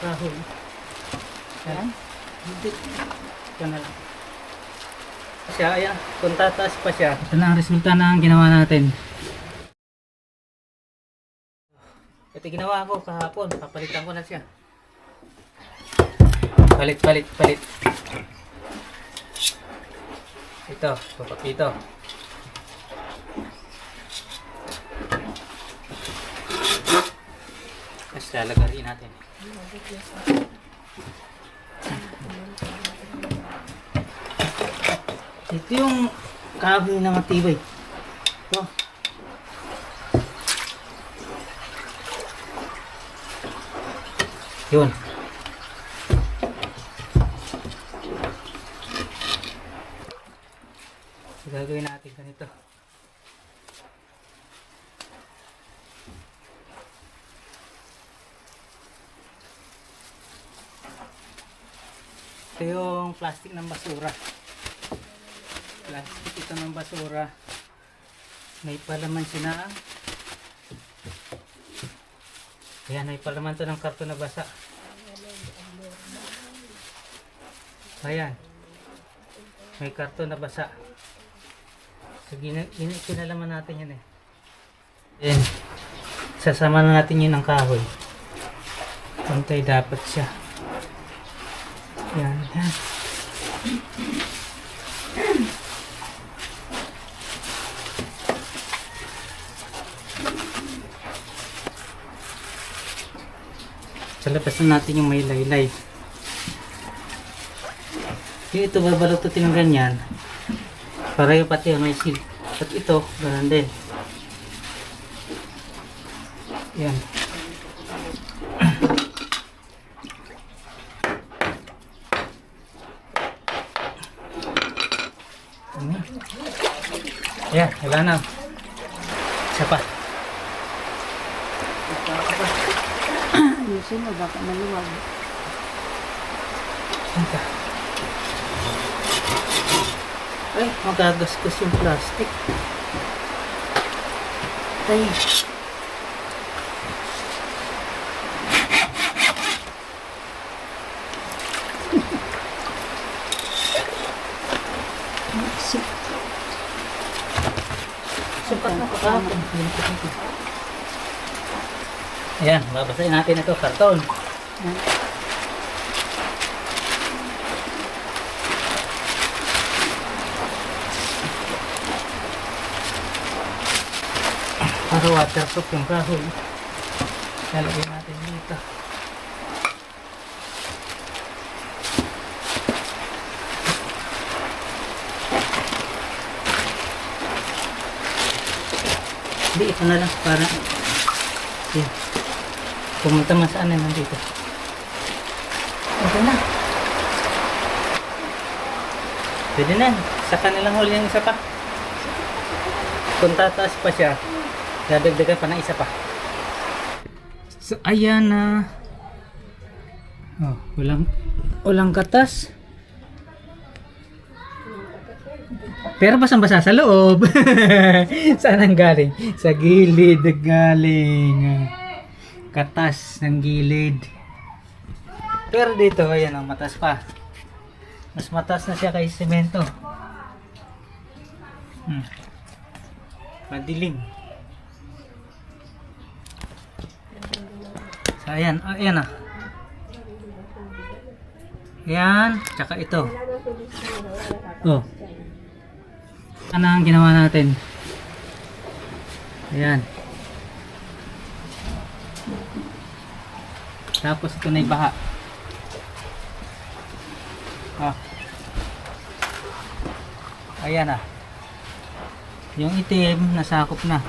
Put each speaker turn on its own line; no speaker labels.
kahoy.
Yan.
Hindi. Ito na lang. Siya, ayan. Kung tataas pa siya. Ito na ang resulta ng ginawa natin. Ito ginawa ko kahapon. Papalitan ko na siya. Palit, palit, palit. Ito, papak ito. Lalagarin natin. Ito yung kahoy na matibay. Ito. Yun. Gagawin natin ganito. Ito yung plastic ng basura. Plastic ito ng basura. May palaman siya na Ayan, may palaman to ng karton na basa. Ayan. May karton na basa. So, kinalaman natin yan eh. Ayan. Sasama na natin yun ng kahoy. Pantay dapat siya. Yan, yan. Sa labas na natin yung may laylay. Yung ito babalututin ng ganyan. Para yung pati yung may seal. At ito, ganun din. Yan. Ayan, wala na. Isa pa.
Ayusin mo, baka maluwag.
Ito. Ay, magagasgas yung plastic. Ay. Sukat. Ayan, babasahin natin ito, karton. Para waterproof yung kahoy. Lalagyan natin dito. Hindi, ito na lang para Yan. Pumunta man saan na nandito. Ito na. Pwede na. Sa kanilang huli yung isa pa. Kung tataas pa siya, dadagdagan pa ng isa pa. So, ayan na. oh, walang, walang katas. Pero basang-basa sa loob. Saan ang galing? Sa gilid galing. Katas ng gilid. Pero dito, ayan ang matas pa. Mas matas na siya kay semento. Hmm. Madilim. So, ayan. Ah, ayan ah. Ayan. Tsaka ito. Oh. Ano ang ginawa natin? Ayan. Tapos ito na yung baha. Ah. Ayan ah. Yung itim, nasakop na.